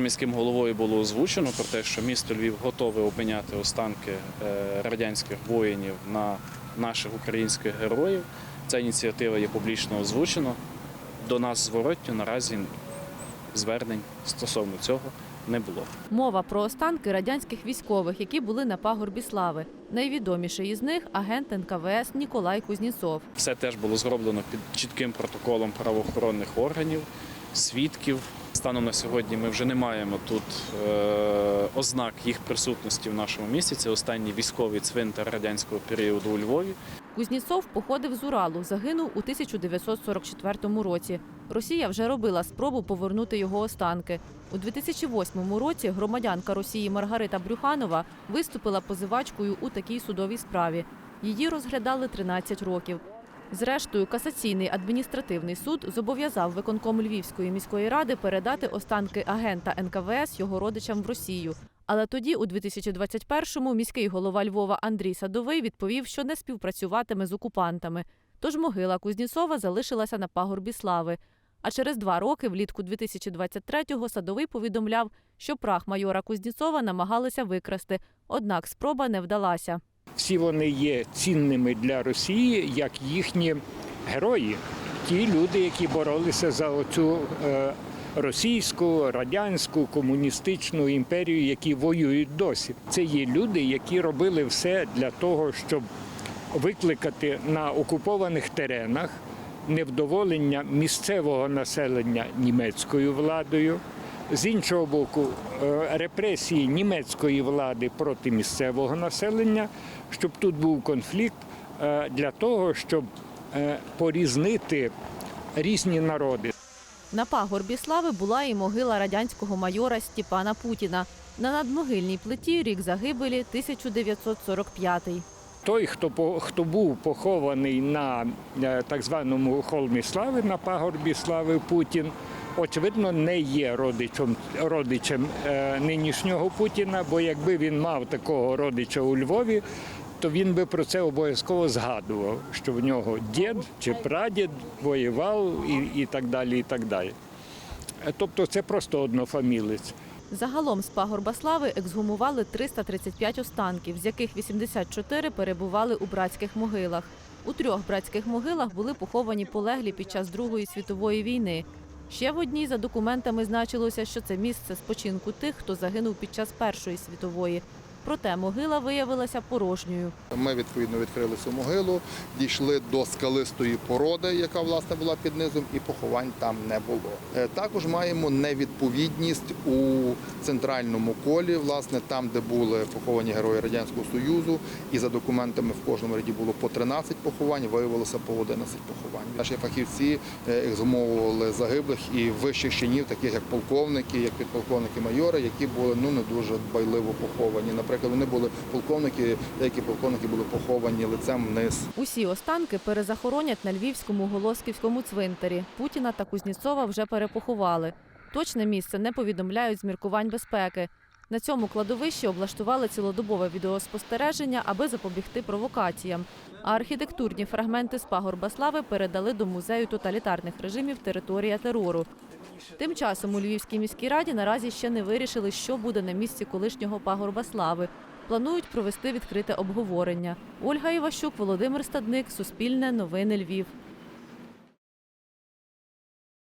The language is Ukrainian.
Міським головою було озвучено про те, що місто Львів готове обміняти останки е, радянських воїнів на наших українських героїв. Ця ініціатива є публічно озвучена. До нас зворотньо наразі звернень стосовно цього не було. Мова про останки радянських військових, які були на пагорбі слави. Найвідоміший із них агент НКВС Ніколай Кузнєцов. Все теж було зроблено під чітким протоколом правоохоронних органів, свідків. Станом на сьогодні ми вже не маємо тут е, ознак їх присутності в нашому місті. Це останній військовий цвинтар радянського періоду у Львові. Кузнєцов походив з Уралу, загинув у 1944 році. Росія вже робила спробу повернути його останки. У 2008 році громадянка Росії Маргарита Брюханова виступила позивачкою у такій судовій справі. Її розглядали 13 років. Зрештою, касаційний адміністративний суд зобов'язав виконком Львівської міської ради передати останки агента НКВС його родичам в Росію. Але тоді, у 2021-му, міський голова Львова Андрій Садовий відповів, що не співпрацюватиме з окупантами. Тож могила Кузнєцова залишилася на пагорбі слави. А через два роки, влітку 2023-го, Садовий повідомляв, що прах майора Кузнєцова намагалися викрасти, однак спроба не вдалася. Всі вони є цінними для Росії, як їхні герої, ті люди, які боролися за оцю е, російську, радянську, комуністичну імперію, які воюють досі. Це є люди, які робили все для того, щоб викликати на окупованих теренах невдоволення місцевого населення німецькою владою. З іншого боку, е, репресії німецької влади проти місцевого населення, щоб тут був конфлікт е, для того, щоб е, порізнити різні народи. На пагорбі слави була і могила радянського майора Степана Путіна. На надмогильній плиті рік загибелі 1945 Той, хто хто був похований на так званому холмі слави, на пагорбі слави Путін, очевидно, не є родичем, родичем нинішнього Путіна, бо якби він мав такого родича у Львові, то він би про це обов'язково згадував, що в нього дід чи прадід воював і, і так далі. І так далі. Е, Тобто це просто однофамілець. Загалом з пагорба слави ексгумували 335 останків, з яких 84 перебували у братських могилах. У трьох братських могилах були поховані полеглі під час Другої світової війни. Ще в одній за документами значилося, що це місце спочинку тих, хто загинув під час Першої світової. Проте могила виявилася порожньою. Ми відповідно відкрили цю могилу, дійшли до скалистої породи, яка власне була під низом, і поховань там не було. Е, Також маємо невідповідність у центральному колі, власне, там, де були поховані герої радянського союзу, і за документами в кожному ряді було по 13 поховань, виявилося по 11 поховань. Наші фахівці ексгумовували загиблих і вищих чинів, таких як полковники, як підполковники майори, які були ну не дуже дбайливо поховані. Наприклад, вони були полковники, деякі полковники були поховані лицем вниз. Усі останки перезахоронять на Львівському Голосківському цвинтарі. Путіна та Кузнєцова вже перепоховали. Точне місце не повідомляють з міркувань безпеки. На цьому кладовищі облаштували цілодобове відеоспостереження, аби запобігти провокаціям. А архітектурні фрагменти з пагорба слави передали до музею тоталітарних режимів Територія терору. Тим часом у Львівській міській раді наразі ще не вирішили, що буде на місці колишнього пагорба слави. Планують провести відкрите обговорення. Ольга Іващук, Володимир Стадник, Суспільне, Новини Львів.